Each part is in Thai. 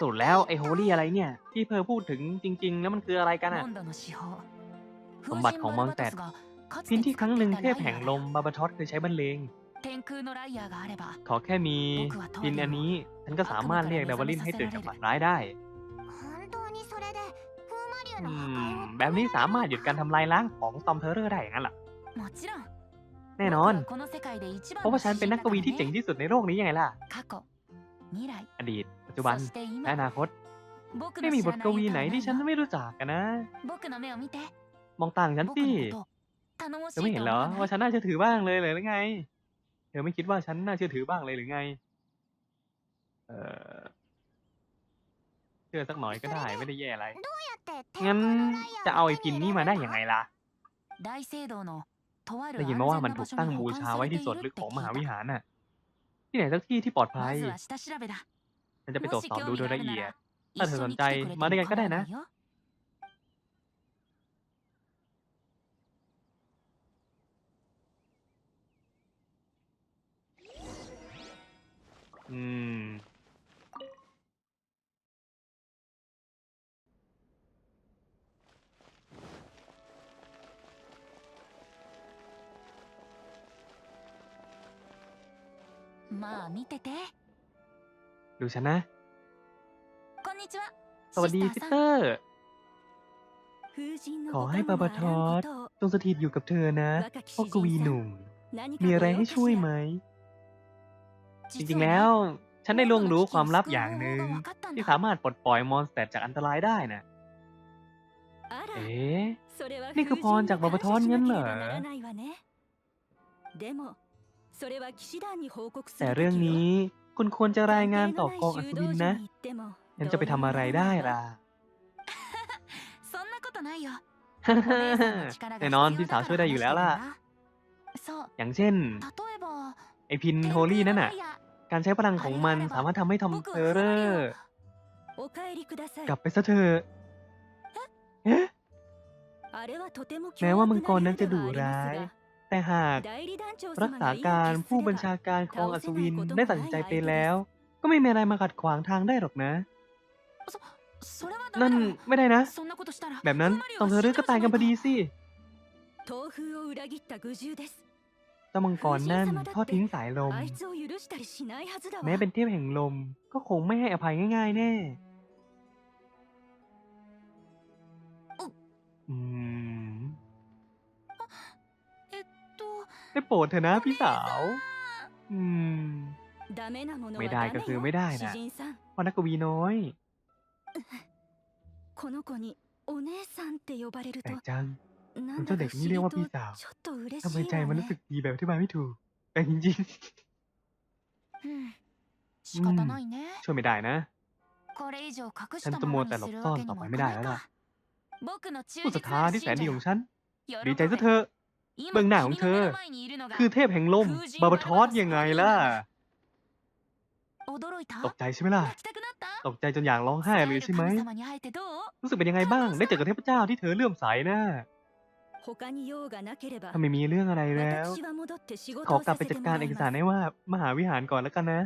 สุดแล้วไอ้โฮลี่อะไรเนี่ย ที่เธอพูดถึงจริง ๆ แล้วมันคืออะไรกันอะสมบัติของมองแตดพินที่ครั้งหนึ่งเทพแห่งลมบาบาทอสเคยใช้บรรเลงขอแค่มีพินอันนี้ ฉันก็สามารถเรียกดาวลินให้ตื่นจากฝันร้ายได้อืมแบบนี้สามารถหยุดการทำลายล้างของซอมเทอร์เรอร์ได้อย่างนั้นหรอแน่นอน เพราะว่าฉันเป็นนักกวีที่เจ๋งที่สุดในโลกนี้ยังไงล่ะ อดีต ปัจจุบันและอนาคต ไม่มีบทกวีไหนที่ฉันไม่รู้จักกันนะ มองต่างฉันสิจะไม่เห็นเหรอว่าฉันน่าจะถือบ้างเลยหรือไง เธอไม่คิดว่าฉันน่าเชื่อถือบ้างเลยหรือไง เออเชื่อสักหน่อยก็ได้ไม่ได้แย่อะไร งั้นจะเอาไอ้กินนี่มาได้ยังไงล่ะ ได้ยินมาว่ามันถูกตั้งบูชาไว้ที่สวนลึกของมหาวิหารน่ะ ที่ไหนสักที่ที่ปลอดภัยฉันจะไปตรวจสอบดูโดยละเอียด ถ้าเธอสนใจมาด้วยกันก็ได้นะ อืม まあ見てて ดูฉันนะ こんにちは สวัสดี シ ซิ ス ส タ เต ー อ さん ร์ ขอให้บาบาทอสจงสถิตอยู่กับเธอนะพ่อกวีหนุ่ม มีอะไรให้ช่วยไหม จริงๆแล้ว ฉันได้ล่วงรู้ความลับอย่างหนึ่ง ที่สามารถปลดปล่อยมอนสเตอร์จากอันตรายได้นะเอ๊ะ นี่ นี่ คื คือ อ พ พ ร ร จา จาก ก บา บา บา บา ท ท อ อน น งั้ งั้ น น เห เห ร ร อ อ แต่เรื่องนี้คุณควรจะรายงานต่อกองอัอัศศวินนะนะยัยังนจะไปทำอะไรได้ล่ะ ล่แน่นอนพี่สาวช่วยได้อยู่แล้วล่ะ อย่างเช่น ไอพินโฮโฮลี่นั่นน่ะ การใช้พลังของมันสามารถทำให้ทอมเทอร์เรอร์กลับไปซะเถอะแม้ว่ามังกรนั้นจะดุร้าย แต่หากรักษาการผู้บัญชาการครองอัศวินได้ตัดสินใจไปแล้ว ก็ไม่มีอะไรมาขัดขวางทางได้หรอกนะ นั่นไม่ได้นะ แบบนั้นตองเธอรึก็ตายกันพอดีสิเจ้ามังกรนั่นทอดทิ้งสายลม แม้เป็นเทพแห่งลมก็คงไม่ให้อภัยง่าย ๆ แน่อืม ได้โปรดเถอะนะพี่สาว อืม ไม่ได้ก็คือไม่ได้นะเพราะนักกวีน้อยแต่จังผมเจ้าเด็กนี่เรียกว่าพี่สาวทำไมใจมันรู้สึกดีแบบที่มาไม่ถูก แต่จริงๆช่วยไม่ได้นะฉันตะมัวแต่หลบซ่อนต่อไปไม่ได้แล้วล่ะผู้ศรัทธาที่แสนดีของฉันดีใจซะเถอะ เบื้องหน้าของเธอ คือเทพแห่งลม บาบาทอสยังไงล่ะ ตกใจใช่ไหมล่ะ ตกใจจนอยากร้องไห้เลยใช่ไหม รู้สึกเป็นยังไงบ้าง ได้เจอกับเทพเจ้าที่เธอเลื่อมใสนะถ้าไม่มีเรื่องอะไรแล้ว ขอกลับไปจัดการเอกสารให้ว่ามหาวิหารก่อนแล้วกันนะ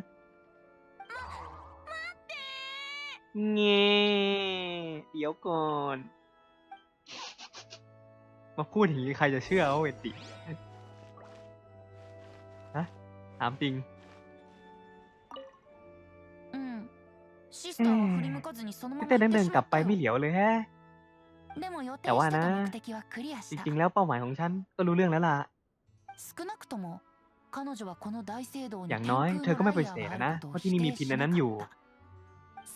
เงี้เดี๋ยวก่อนมาพูดอย่างนี้ใครจะเชื่อเอาเวติฮะถามจริง うんシスターは振り向かずにそのま พี่ ま เต้ 行 นั่ っ ん て เดิน し กลั ま บ っ ไป た ไม่ よ เหลียวเลยแฮะ でも予定 แต่ว่า してた นะ 目的はクリア จ した ริงๆ แล้วเป้าหมายของฉันก็รู้เรื่องแล้วล่ะ 少なくとも彼女はこの大聖堂に อย่างน้อย เธอก็ไม่ปฏิเสธนะ เพราะที่นี่มีพินอันนั้นอยู่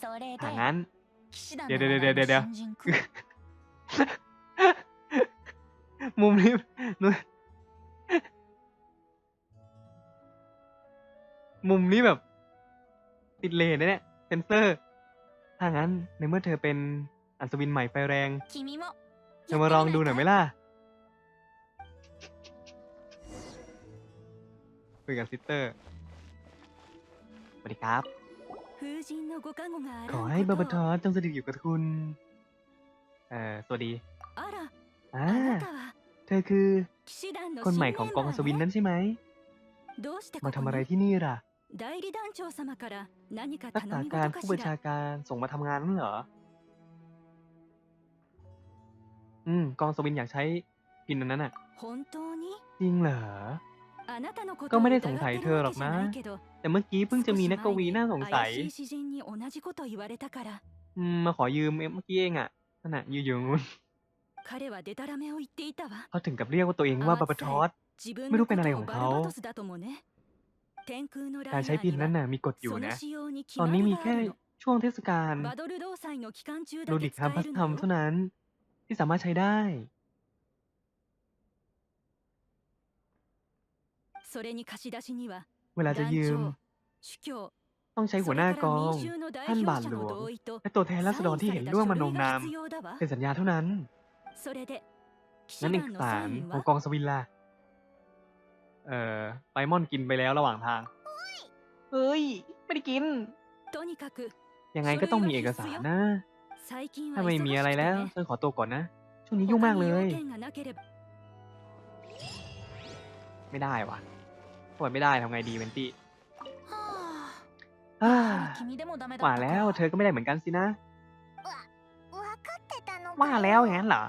それ ถ้า で งั้น 騎士団 เดี๋ の ยว 話 เดี๋ยวเดี๋ยวเดี๋ยว の新人君 มุมนี้มุมนี้แบบ ติดเลนนะเนี่ยเซนเซอร์ ถ้างั้นในเมื่อเธอเป็นอัศวินใหม่ไฟแรง君もเธอมาลองดูหน่อยไหมล่ะคุยกับซิสเตอร์สวัสดีครับ ขอให้บาบาทอสจงสถิตอยู่กับคุณ เอ่อ สวัสดีอ่า เธอคือ คนใหม่ของกองสวินนั้นใช่ไหม มาทำอะไรที่นี่ล่ะรักษาการผู้บัญชาการส่งมาทำงานนั่นเหรอ อืม กองสวินอยากใช้พินนั้นน่ะ จริงเหรอ ก็ไม่ได้สงสัยเธอหรอกนะ แต่เมื่อกี้เพิ่งจะมีนักกวีน่าสงสัยอืมมาขอยืมเมื่อกี้เองอะนั่นน่ะอยู่ๆ 彼はデタラメを言っていたわ เขาถึงกับเรียกว่าตัวเองว่าบาบาทอส 自分 ไม่ の รู้ こ เป็น と อะไร を ของ バ เขา ルバトスだともね天空のラ การ イ ใช้ ナー พิน に นั้น は น่ะมีกฎอยู่ その นะ 仕様に決 ตอน ま นี้ り มี が แค่ あるの ช่วงเทศกาล バドル労災の期間中 โล だ ดิ け กฮัม 使 พั え ส る ทัม のよ เท่านั้น ที่สามารถใช้ได้ それに貸し出しには เวลาจะ 団 ยืม 長主教 ต้องใช้หั そ ว れ หน้า か ก ら อง 民衆の代 ท่าน 表 บาท 者 หล の วง 同意と และตัวแทน サイ รา ン ษฎรที่ さ เห็ れ น た ร่วม 書 มาน 類 ม が นาม 必要だわ เป็นสัญญาเท่านั้น それで記 นั่นหนึ่งสารของกองสวินล่ะเอ่อไปมอนกินไปแล้วระหว่างทาง เฮ้ย ไม่ได้กิน ยังไงก็ต้องมีเอกสารนะ ถ้าไม่มีอะไรแล้วฉันขอตัวก่อนนะ ช่วงนี้ยุ่งมากเลย ไม่ได้วะปล่อยไม่ได้ทำไงดีเวนตี้ว่าแล้ว เธอก็ไม่ได้เหมือนกันสินะ ว่าแล้วงั้นเหรอ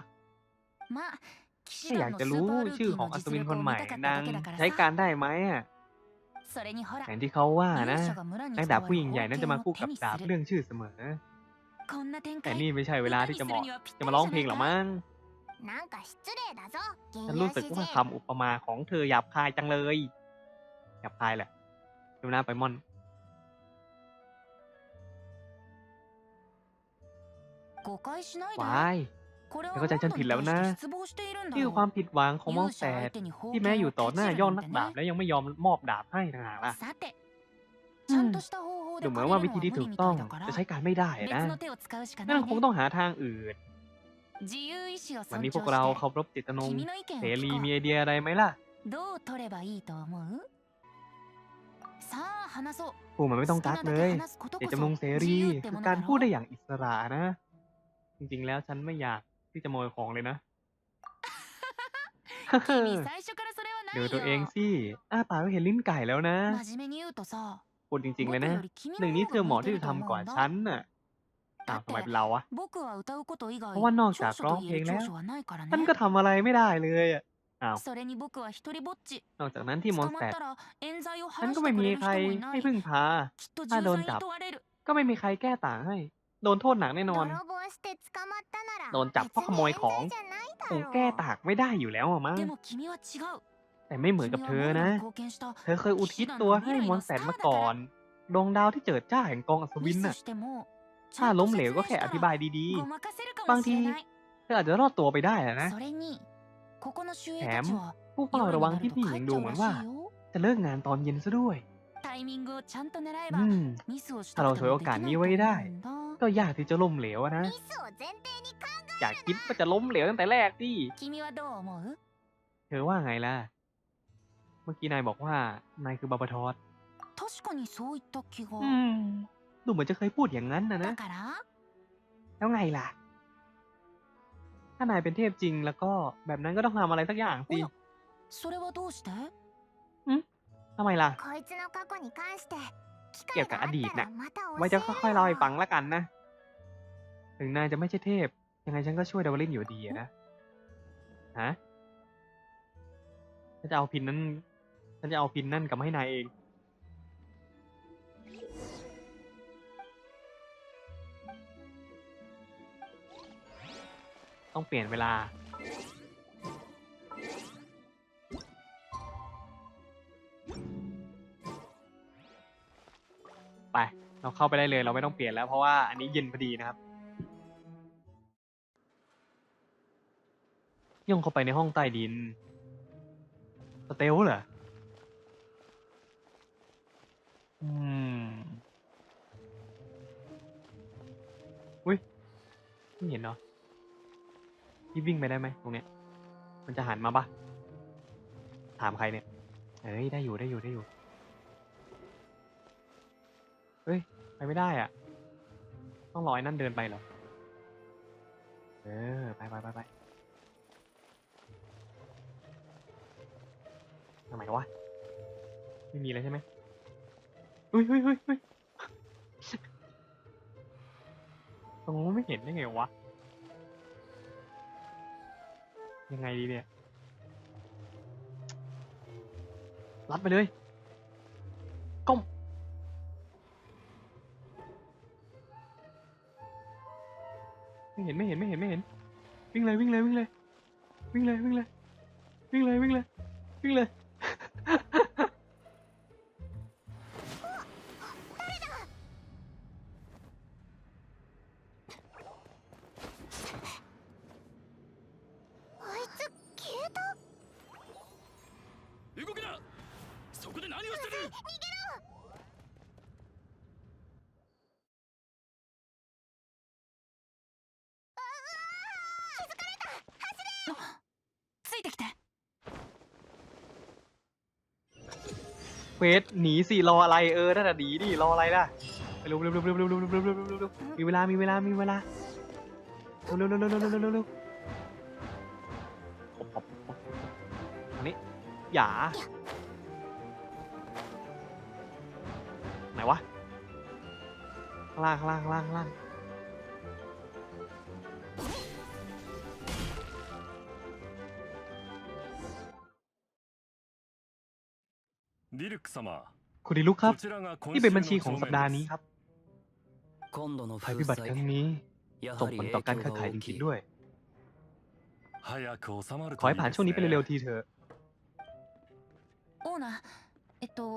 ถ้าอยากจะรู้ชื่อของอัศวินคนใหม่นางใช้การได้ไหมอะอย่าที่เขาว่านะนังดาบผู้หญิงใหญ่นั้นจะมาคู่กับดาบเรื่องชื่อเสมอ แต่นี่ไม่ใช่เวลาที่จะเหมาะจะมาร้องเพลงหรอมั้งฉันรู้สึกว่าคำอุปมาของเธอหยาบคายจังเลยหยาบคายแหละดูหน้าไปมอนวา แต่เข้าใจฉันผิดแล้วนะ นี่คือความผิดหวังของมองแสดที่แม้อยู่ต่อหน้ายอนนักดาบแล้วยังไม่ยอมมอบดาบให้ทานะล่ะดูเหมือนว่าวิธีที่ถูกต้องจะใช้การไม่ได้นะนั่นคงต้องหาทางอื่น วันนี้พวกเราเคารพจิตนงเสรีมีไอเดียอะไรไหมล่ะพูดมันไม่ต้องกักเลยเจตจำนงเสรีคือการพูดได้อย่างอิสระนะ จริงๆแล้วฉันไม่อยาก ที่จะโมยของเลยนะ 君最初からそれはない ดู よ ตัวเองสิอ้าปากก็เห็นลิ้นไก่แล้วนะ 真面目に言うとさ พูดจริง ๆ เลยนะ 僕より君 หนึ่ง の นี้ 方 เธอ が เหมาะ 向い ที่ てる จะ と ทำ 思 กว่า うん ฉั だ นน่ะอ้าว だっ ทำไม て เป็นเราอะ 僕は歌うこと以外 เพราะว่านอกจาก 長所 ร้อง と เพล 言え ง る แล้ว 長所はないから ฉัน ね ก็ทำอะไรไม่ได้เลยอะอ้าว それに僕は一人ぼっち นอกจากนั้นที่ม 捕 อนส ま แต っ ด たら冤罪を ฉัน 晴ら ก็ して ไม่ く มี れる ใคร 人もいな ให้ い พึ่งพา きっと重 ถ้าโดน 罪に จับ 問われる ก็ไม่มีใครแก้ต่างให้ โดนโทษหนักแน่นอน โดนจับเพราะขโมยของคงแก้ตากไม่ได้อยู่แล้วอะมั้งแต่ไม่เหมือนกับเธอนะ เธอเคยอุทิศตัวให้มอนแสนมาก่อน ดวงดาวที่เจิดจ้าแห่งกองอัศวินน่ะ ถ้าล้มเหลวก็แค่อธิบายดีๆ บางที เธออาจจะรอดตัวไปได้นะ แถมผู้เฝ้าระวังที่นี่ยังดูเหมือนว่า จะเลิกงานตอนเย็นซะด้วยอืมถ้าเราฉวยโอกาสนี้ไว้ได้ ก็ยากที่จะล้มเหลวนะ อยากคิดว่าจะล้มเหลวตั้งแต่แรกดิเธอว่าไงล่ะ เมื่อกี้นายบอกว่านายคือบาบาทอสอืมดูเหมือนจะเคยพูดอย่างนั้นนะนะ แล้วไงล่ะ ถ้านายเป็นเทพจริงแล้วก็แบบนั้นก็ต้องทำอะไรสักอย่างสิทำไมล่ะ เกี่ยวกับอดีตน่ะ ไว้จะค่อยๆเล่าให้ฟังแล้วกันนะ ถึงนายจะไม่ใช่เทพ ยังไงฉันก็ช่วยดาวลินอยู่ดีนะ ฮะฉันจะเอาพินนั้น ฉันจะเอาพินนั่นกลับมาให้นายเอง ต้องเปลี่ยนเวลา เข้าไปได้เลย เราไม่ต้องเปลี่ยนแล้วเพราะว่าอันนี้เย็นพอดีนะครับ ย่องเข้าไปในห้องใต้ดิน สเตลเหรอ อืม อุ้ย ไม่เห็นเนาะพี่วิ่งไปได้ไหมตรงเนี้ย มันจะหันมาปะถามใครเนี่ย เอ้ย ได้อยู่ได้อยู่ได้อยู่ เฮ้ย ไปไม่ได้อะ ต้องรอไอ้นั่นเดินไปเหรอ เออ ไปไปไปไปทำไมวะ ไม่มีเลยใช่ไหมอุ้ยอุ้ยอุ้ยอุ้ยโอ้ไม่เห็นได้ไงวะ ยังไงดีเนี่ย รัดไปเลย ก้ม ไม่เห็นไม่เห็นไม่เห็นไม่เห็น วิ่งเลยวิ่งเลยวิ่งเลย วิ่งเลยวิ่งเลย วิ่งเลยวิ่งเลย วิ่งเลย あいつ消えた動くなそこで何をしてる เควสหนีสิรออะไรเออนั่นน่ะหนีดิรออะไรล่ะเร็วเร็วเร็วเร็วเร็วเร็วเร็วเร็วเร็วมีเวลามีเวลามีเวลาเร็วเร็วเร็วเร็วเร็วเร็วเร็วเร็วเร็วหบหบหบอันนี้อย่าไหนวะข้างล่างข้างล่างข้างล่าง ดิลกคุณดิลุกครับ นี่เป็นบัญชีของสัปดาห์นี้ครับภัยพิบัติครั้งนี้ส่งผลต่อการค้าขายจริงๆด้วย ขอให้ผ่านช่วงนี้ไปเร็วๆทีเถอะ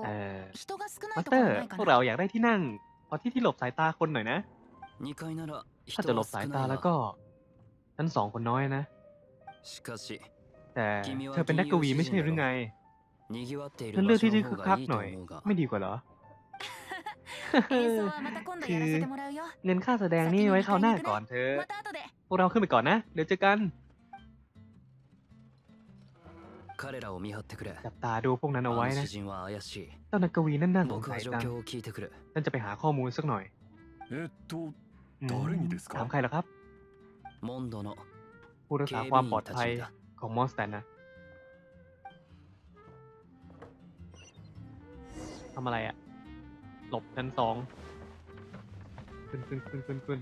เอ่อมาเตอร์พวกเราอยากได้ที่นั่งพอที่ที่หลบสายตาคนหน่อยนะ ถ้าจะหลบสายตาแล้วก็ทั้นสองคนน้อยนะ แต่เธอเป็นนักกวีไม่ใช่หรือไง ฉันเรื่องที่ที่คึกคักหน่อย ไม่ดีกว่าเหรอ คือเงินค่าแสดงนี่ไว้คราวหน้าก่อนเธอ พวกเราขึ้นไปก่อนนะ เดี๋ยวเจอกัน จับตาดูพวกนั้นเอาไว้นะ เจ้านักกวีนั่นน่าสงสัยจังฉันจะไปหาข้อมูลสักหน่อยถามใครล่ะครับ ผู้รักษาความปลอดภัยของมอนสเตนนะ ทำอะไรอะหลบชั้นสองขึ้นขึ้นขึ้นขึ้นขึ้น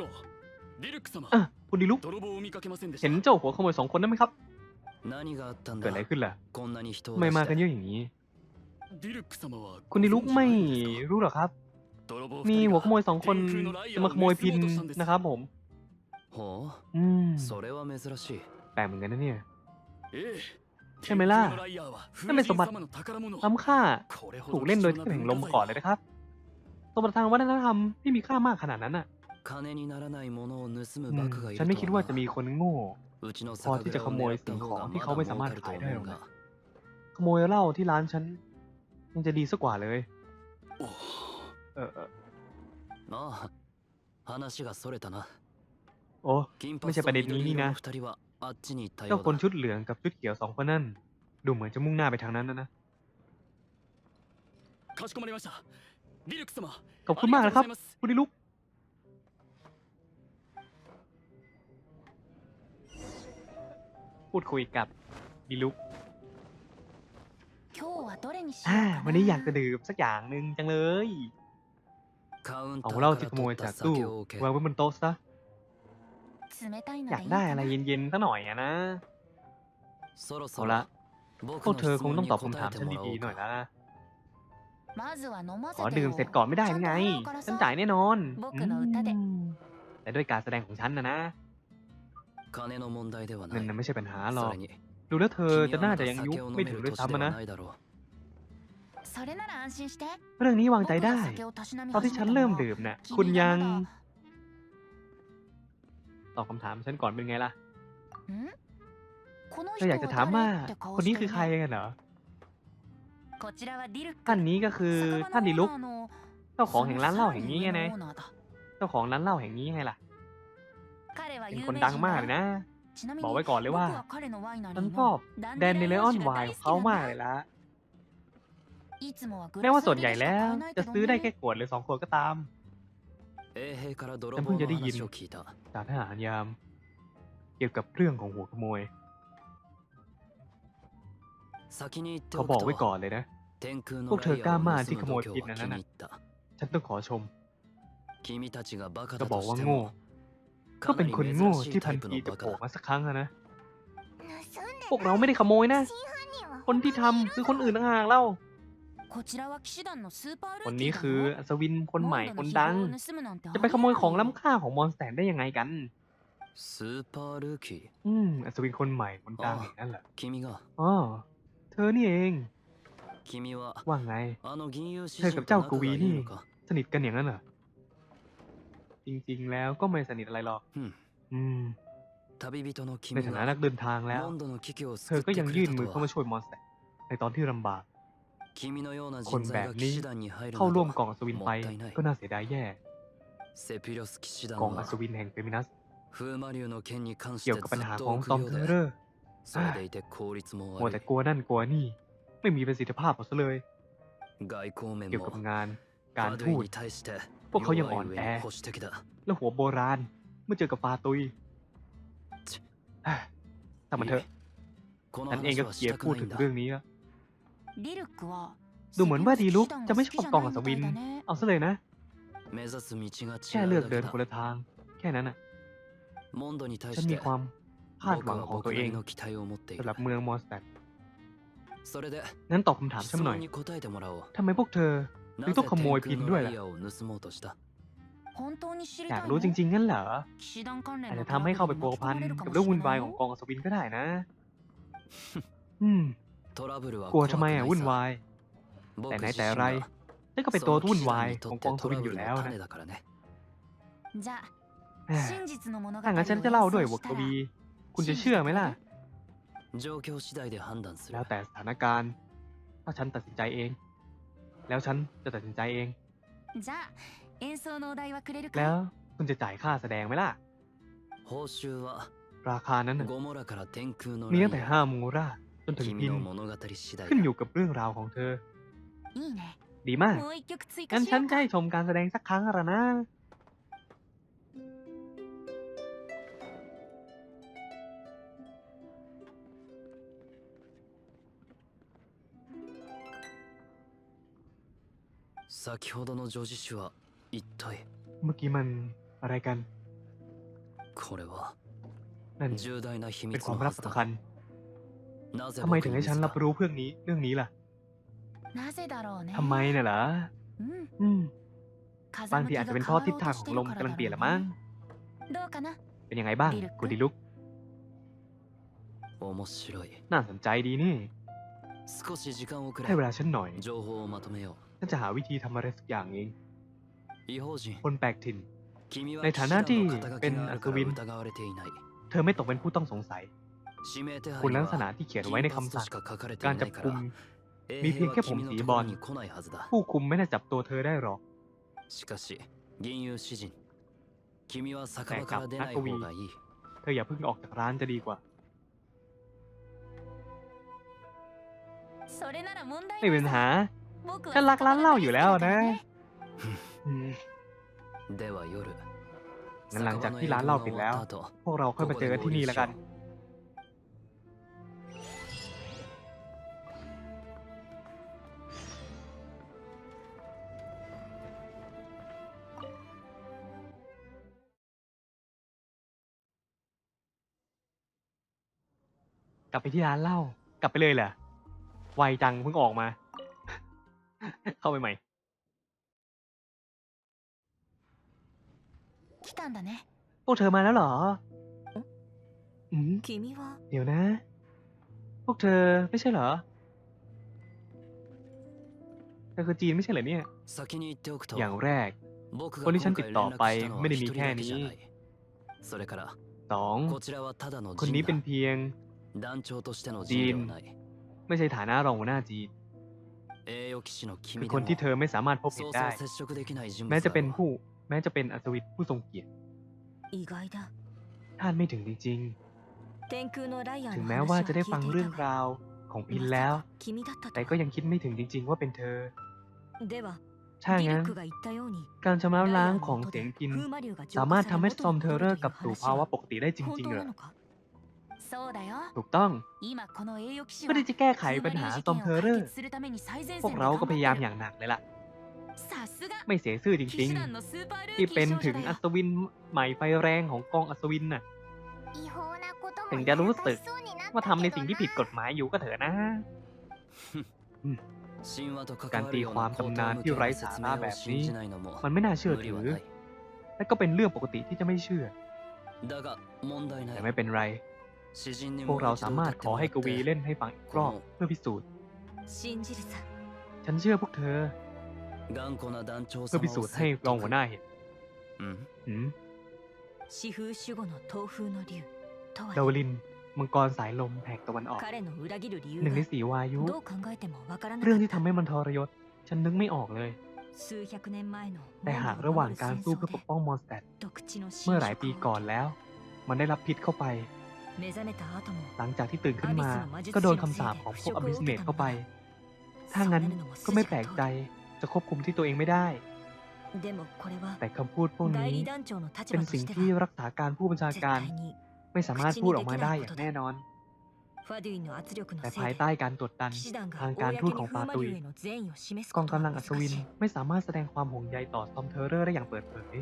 あディルック様 อ่ะคุณดิลุก 泥棒を見かけませんでし เห็ た นเจ้าหัวขโมยสองคนนั้นไหมครับ 何があったん เกิดอะไร だ ขึ้นล่ะ こんなに人 ทำ を ไม 出し มากันเย て อะอย่างนี้ ディルック様は คุณดิลุก ご存知 ไม่ ないですか รู้หรอครับ 泥棒 มี 二人 หัว が ขโมยสองคน 天空のライア จะ ー มา を ขโมย 盗 พิน もうとしたんです นะครับผม ほ อืม うそれは珍しい แปลกเหมือนกันนะเนี่ย ええ ใช่ไหมล่ะนั่นเป็นสมบัติล้ำค่าถูกเล่นโดยที่แห่งลมก่อนเลยนะครับสมบัติทางวัฒนธรรมที่มีค่ามากขนาดนั้นน่ะฉันไม่คิดว่าจะมีคนโง่พอที่จะขโมยสิ่งของที่เขาไม่สามารถขายได้หรอกขโมยเหล้าที่ร้านฉันยังจะดีสักกว่าเลยเออโอ้ไม่ใช่ประเด็นนี้นี่นะ เจ้าคนชุดเหลืองกับชุดเขียวสองคนนั่น ดูเหมือนจะมุ่งหน้าไปทางนั้นนะนะขอบคุณมากนะครับ คุณดิลุกพูดคุยกับดิลุกวันนี้อยากจะดื่มสักอย่างหนึ่งจังเลย เอาเหล้าที่ขโมยจากตู้วางไว้บนโต๊ะซะ 冷たいの อยา で ก いい ได้ か อะไร な เย็นๆสักหน่อยอะนะ そろそ เอา ろ ละ 僕 พวก の เธอ 質 คง 問 ต้อง に ตอบ 答 คำถาม えて ฉัน もらお ดี う ๆหน่อย か นะ まずは飲ませ ขอ て ดื่ よ มเสร็จก่อนไม่ได้หรือไง ちゃんと払うからさ ฉันจ่ายแน่นอน 僕の歌で อืมแต่ด้วยการแสดงของฉันนะนะ 金の問題ではな เงิน い น่ะไม่ใช่ปัญหาหรอ そ ก れに ดูแล้วเธอ 君 จะ は น่า ま จะ だ ยังยุ 酒を飲 ไม่ め ถึง る ด้วย 年 ซ้ำ で อะ は นะ ないだろうそれなら安心して เรื่องนี้วาง 僕 ใจ が ได้ 酒をたしなみ ตอนที่ 始 ฉั め น たの เริ่ม は ดื่มเนี่ย 君が คุณยัง まだ ตอบคำถามฉันก่อนเป็นไงล่ะก็อยากจะถามว่าคนนี้คือใครกันเหรอท่านนี้ก็คือท่านดิลุก เจ้าของแห่งร้านเหล้าแห่งนี้ไงนะเจ้าของร้านเหล้าแห่งนี้ไงล่ะเป็นคนดังมากเลยนะ บอกไว้ก่อนเลยว่าฉันชอบแดนเนเลออนไวน์เขามากเลยละแม้ว่าส่วนใหญ่แล้ว จะซื้อได้แค่ขวดหรือสองขวดก็ตาม 衛兵から泥 ฉัน 棒 เพิ่ง の จะได้ยิน 話を聞いた จากทหารยาม เกี่ยวกับเรื่องของหัวขโมย 先に言って เขา お บอก く ไว้ก่อ と นเลยนะ 敵 พวกเธอกล้ามากที่ขโมยพินอันนั้นน่ะ ฉันต้องขอชม จะ จะ บบ อ อก ก ว่า ว่า โง่ โง่ ก็เป็นคนโง่ที่พันทีจะโผล่มาสักครั้งอะนะ พวกเราไม่ได้ขโมยนะ คนที่ทำคือคนอื่นต่างหากเล่า คนนี้ なの คืออัศวินคนใหม่ モンド คน の秘 ดัง 宝を盗むなんて จะไปขโมยของล้ำค่าของมอนสแตนได้ยังไงกัน スーパールーキー อืม อัศวินคนใหม่คนดังอย่างนั้นเหรอ 君が อ๋อ เธอนี่เอง 君は ว่าไง あの銀融市 เธอ 場 กับ と เจ้า 仲 กวี がいい นี่ のか สนิทกันอย่างนั้นเหรอ จริงๆ แล้วก็ไม่สนิทอะไรหรอก うん อืม 旅人の ใน 君 ฐานะ が นักเดินทางแล้ว モンドの危機を เธอ 救っ ก็ て ยัง く ยื่ れ น た มือ と เข้ามา は ช่วยมอนสแตนในตอนที่ลำบาก 君のような คนแบบนี้เข้าร่วมกองอัศวินไปก็น่าเสียดายแย่กองอัศวินแห่งเฟมินัสเกี่ยวกับปัญหาของซอมเทอร์เรอร์หมดแต่กลัวนั่นกลัวนี่ ไม่มีประสิทธิภาพเลย เกี่ยวกับงานการทูตพวกเขายังอ่อนแอ และหัวโบราณเมื่อเจอกับฟาตุยทำมันเถอะ นั่นเองก็เกียพูดถึงเรื่องนี้แล้ว ดูเหมือนว่าดีลุกจะไม่ชอบกองอับสวิน เอาซะเลยนะ แค่เลือกเดินคนละทาง แค่นั้นน่ะ ฉันมีความคาดหวังของตัวเองสำหรับเมืองมอนสแตดนั้นตอบคำถามฉันหน่อย ทำไมพวกเธอถึงต้องขโมยพินด้วยล่ะ อยากรู้จริงๆงั้นเหรอ อาจจะทำให้เข้าไปโปรพันกับเรื่องวุ่นวายของกองอสวินก็ได้นะ อืม กลัวทำไมอะวุ่นวาย แต่ไหนแต่ไรนั่นก็เป็นตัววุ่นวายของกองทุนอยู่แล้วนะถ้างั้นฉันจะเล่าด้วยวกวี คุณจะเชื่อไหมล่ะ แล้วแต่สถานการณ์ ถ้าฉันตัดสินใจเอง แล้วฉันจะตัดสินใจเอง แล้วคุณจะจ่ายค่าแสดงไหมล่ะ ราคานั้นน่ะมีตั้งแต่ห้ามูรา จนถึงพินขึ้นอยู่กับเรื่องราวของเธอ ดีมาก งั้นฉันจะให้ชมการแสดงสักครั้งละนะ เมื่อกี้มันอะไรกัน นั่นเป็นความลับสำคัญ ทำไมถึงให้ฉันรับรู้เรื่องนี้เรื่องนี้ล่ะทำไมเนี่ยล่ะอบาบางทีทีอาจจะเป็นเพเพราะทิศทางของลมมกำลังเปลี่ล่ยนนละลมั้งเป็นยังไงบ้างกูดิลุกน่าสนใจดีนี่ ให้เวลาฉันหน่อย ฉันจะหาวิธีทำอะไรสักอย่างเอง คนแปลกถิ่น ในฐานะที่เป็นอัอัศศวิวิน น เธอไม่ตกเป็นผู้ต้องสงสัย คุณลักษณะที่เขียนไว้ในคำสั่งการจับกุม มีเพียงแค่ผมสีบอลผู้คุมไม่น่าจับตัวเธอได้หรอกแต่กับนักวีเธออย่าเพิ่งออกจากร้านจะดีกว่าไม่เป็นหาฉันรักร้านเหล้าอยู่แล้วนะงั้นหลังจากที่ร้านเหล้าปิดแล้ว พวกเราค่อยมาเจอกันที่นี่แล้วกัน กลับไปที่ร้านเหล้ากลับไปเลยเหรอไวจังเพิ่งออกมา เข้าไปใหม่ 来たんだね พวกเธอมาแล้วเหรอ อืม 君は เดี๋ยวนะ พวกเธอไม่ใช่เหรอ เธอคือจีนไม่ใช่เหรอเนี่ย 先に言っておくと อย่างแรก 僕が คนที่ฉัน 今 ติด 回 ต่อ 連 ไป 絡したのは ไม่ได้ 一 มี 人 แค่ だけじ นี้ ゃないそれから สอง こちらはただの คน 人 นี้เป็น だ เพียง 団長としての จี 人 น ではない ไม่ใช่ฐานะรองหัวหน้าจีน 栄誉騎士の คือ 君で คน も ที่เธอไม่สามารถพบเห็น そう ได้ そう接触できない人物 แม้จะ だ เป็น ろう ผู้ แม้จะเป็นอัศวินผู้ทรงเกียรติ 意外だ ท่านไม่ถึงจริง 天空のライア ๆ ー ถึง の แม้ว่า 話 จะ は ได้ 聞 ฟัง いて เรื่ い อง たが ราวของพิน まさか แล้ว 君だったと แต่ก็ยังคิดไม่ถึงจริง ๆ ว่าเป็นเธอ では ถ้า リル งั้น ックが言ったように การชำระ ライア ล้าง ー ของ の音 เสียง で พิน 風魔流が浄 สา 化 มารถ さ ทำ れ ให้ 元 ซอม に เทอ 戻 ร์ る เรอ と ร์ いう กลับสู่ 話 ภาวะ は ปกติได้จ 本 ริง 当 ๆเหร な อ のかさ そうだよ ถูกต้องเพื่อที่จะแก้ไขปัญหาตอมเทอร์เรอร์พวกเราก็พยายามอย่างหนักเลยล่ะ ไม่เสียซื่อจริงๆ ที่เป็นถึงอัศวินใหม่ไฟแรงของกองอัศวินน่ะ ถึงจะรู้สึกว่าทำในสิ่งที่ผิดกฎหมายอยู่ก็เถอะนะ การตีความตำนานที่ไร้สาระแบบนี้ มันไม่น่าเชื่อถือ และก็เป็นเรื่องปกติที่จะไม่เชื่อ แต่ไม่เป็นไร พวกเราสามารถขอให้กวีเล่นให้ฟังอีกรอบเพื่อพิสูจน์ ฉันเชื่อพวกเธอ เพื่อพิสูจน์ให้รองหัวหน้าเห็นดาวลิน มังกรสายลมแผกตะวันออก หนึ่งในสีวายุ เรื่องที่ทำให้มันทรยศ ฉันนึกไม่ออกเลยแต่หากระหว่างการสู้เพื่อปกป้องมอนสเตดเมื่อหลายปีก่อนแล้ว มันได้รับพิษเข้าไป หลังจากที่ตื่นขึ้นมา ก็โดนคำสาปของพวกอบิสเมตเข้าไป ถ้างั้นก็ไม่แปลกใจจะควบคุมที่ตัวเองไม่ได้ แต่คำพูดพวกนี้เป็นสิ่งที่รักษาการผู้บัญชาการ ไม่สามารถพูดออกมาได้อย่างแน่นอน แต่ภายใต้การตรวจดันทางการทูตของปาตุยกองกำลังอัศวินไม่สามารถแสดงความห่วงใยต่อซอมเทอร์เรอร์ได้อย่างเปิดเผย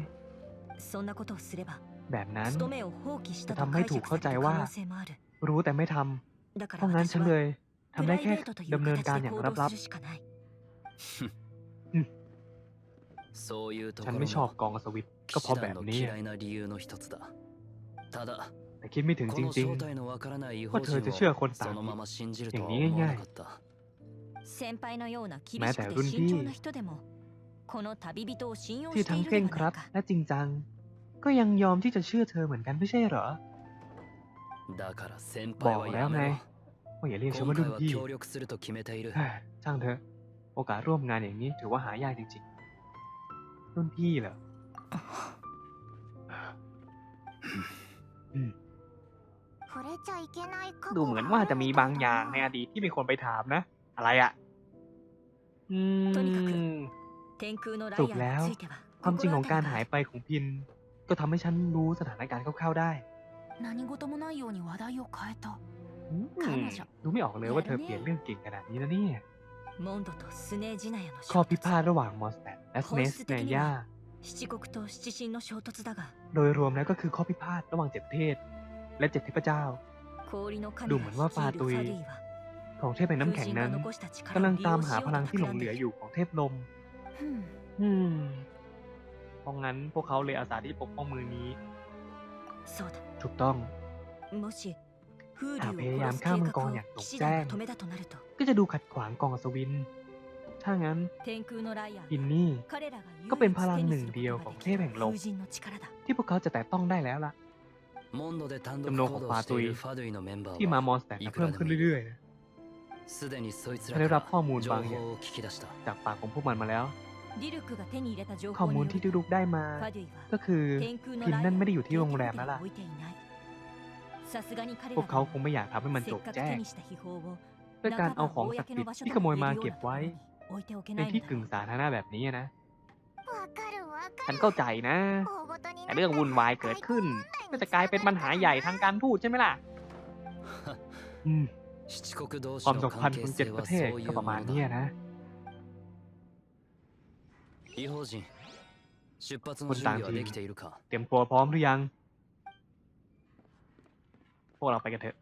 แบบนั้นจะทำให้ถูกเข้าใจว่า รู้แต่ไม่ทำเพราะงั้นฉันเลยทำได้แค่ดำเนินการอย่างลับๆฉันไม่ชอบกองสวิตก็เพราะแบบนี้แต่คิดไม่ถึงจริงๆว่าเธอจะเชื่อคนต่างอย่างนี้ง่ายๆแม้แต่รุ่นพี่ที่ทั้งเคร่งครัดและจริงจัง ก็ยังยอมที่จะเชื่อเธอเหมือนกันไม่ใช่เหรอ だから先 บอ 輩 ก は แล้ や วไง めろ ว่าอย่าเรียกฉัน 今 ว่า 回 รุ่น は พี่ 協力すると決めている เฮ้ยช่างเถอะ โอกาสร่วมงานอย่างนี้ถือว่าหายากจริงๆ รุ่นพี่เหรออืม 触れちゃいけない過去 ดูเหมือนว่าจะมีบางอย่างในอดีตที่มีคนไปถามนะ อะไรอะ อืม 天空のラ สุ イ ด アー แล้ว については ความจริงของการหาย 心当たり ไปของพิน ก็ทำให้ฉันรู้สถานการณ์คร่าวๆได้ が何事もないように話題を変えた อืม 彼女 ดูไม่ออกเลยว่าเธอเปลี่ยนเรื่องเก่งขนาดนี้นะเนี่ย モンドとスネージナヤの ข้อ 衝 พิ 突 พาทระหว่างมอสแตดและสเนสเนย่า 七国と七神の衝突だが โดยรวมแล้วก็คือข้อพิพาทระหว่างเจ็ดประเทศ และเจ็ดเทพเจ้า 氷の神 ดู が เหมื 率 อนว่าฟา いる ตุ フ ย ァドゥイは ของเทพแห่งน้ำแข็ง 風神 นั้น が残した力 กำลั を ง 利 ตาม 用し หา よう พลัง と ที่หลง 企ん เหลื で อย อยู่ของเทพลม うん อืม เพราะงั้นพวกเขาเลยอาสาที่ปกป้องมือนี้ そうだ ถูกต้อง もし風流 หาก を พยายาม 殺す ฆ่า 計 มังก 画 ร を อย่างจง 騎士 แจ้ง 団が止めたとなると ก็จะดูขัดขวางกองอัศวิน ถ้างั้น 天空のライアー พินนี่ 彼らが唯一 ก็เป็นพลัง 手に หนึ่ง する เดียว こと ของ がで เท き พ る แห่งลม 風神の力だ ที่พวกเขาจะแตะต้องได้แล้วล่ะ モンドで単独 จำนวนข 行 อง 動 ฟา して ตุ い ย るファドゥイのメンバ ที่ ー มา は มอนสแตดเพิ่มขึ้นเรื่อยๆนะ すでにそいつ ฉั ら นได้ か รับข้อ ら มูล 情 บางอย่าง 報を聞き出した จากปากของพวกมันมาแล้ว ข้อมูลที่ดิลุกได้มา ก็คือพินนั่นไม่ได้อยู่ที่โรงแรมแล้วล่ะ พวกเขาคงไม่อยากทำให้มันจบแจ้งด้วยการเอาของสักดิ์ที่ขโมยมาเก็บไว้ ในที่กึ่งสาธารณะแบบนี้นะ ฉันเข้าใจนะ แต่เรื่องวุ่นวายเกิดขึ้น ก็จะกลายเป็นปัญหาใหญ่ทางการพูดใช่ไหมล่ะความสัมพันธ์ของเจ็ดประเทศก็ประมาณนี้นะ 異邦人出発のこれ準備は断定できているか เตรียมตัวพร้อมหรือยัง พวกเราไปกันเถอะ